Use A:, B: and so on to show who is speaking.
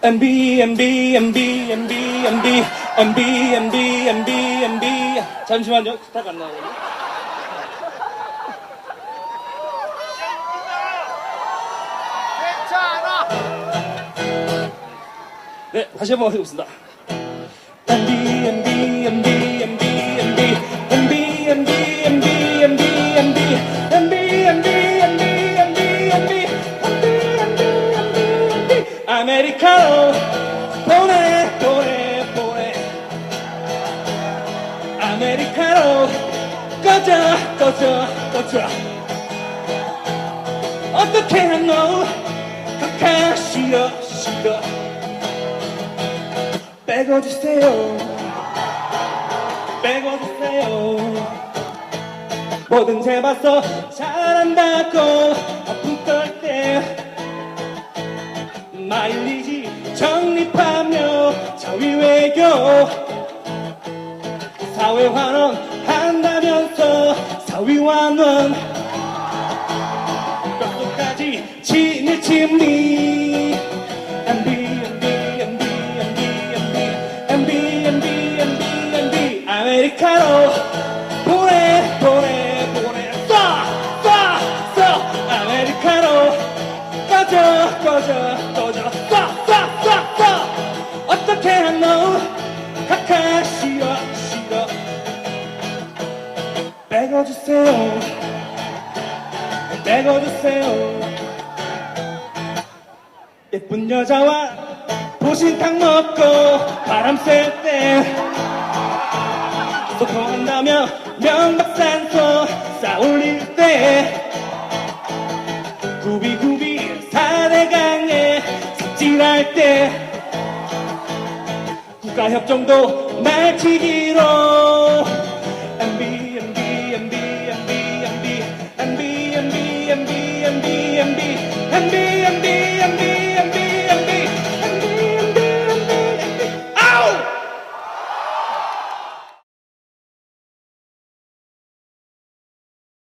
A: MB MB MB MB MB MB MB MB MB 잠시만요. 기타가 안 나오네. 네 다시 한번 해보겠습니다 아메리카노. 보내 보내 보내. 아메리카노. 꺼져 꺼져 꺼져. 어떻게 하노? 카카 싫어 싫어 빼고 주세요. 빼고 주세요. 뭐든 해봤어. 잘한다고. 아픔 떨때 마일리지 적립하며 자위 외교. 사회 환원 한다면서 사위 환원. 뼛속까지 진을 침니? MB MB MB MB MB MB MB MB 아메리카노. 보내 보내 보내. 쏴쏴쏴. 아메리카노. 꺼져 꺼져 빼고주세요. 빼고주세요. 예쁜 여자와 보신탕 먹고 바람 쐴때 소통한다며 명박산소 싸울릴 때 구비구비 사대강에 삽질할 때 국가협정도 날치기로 MD, MD, MD, MD, MD.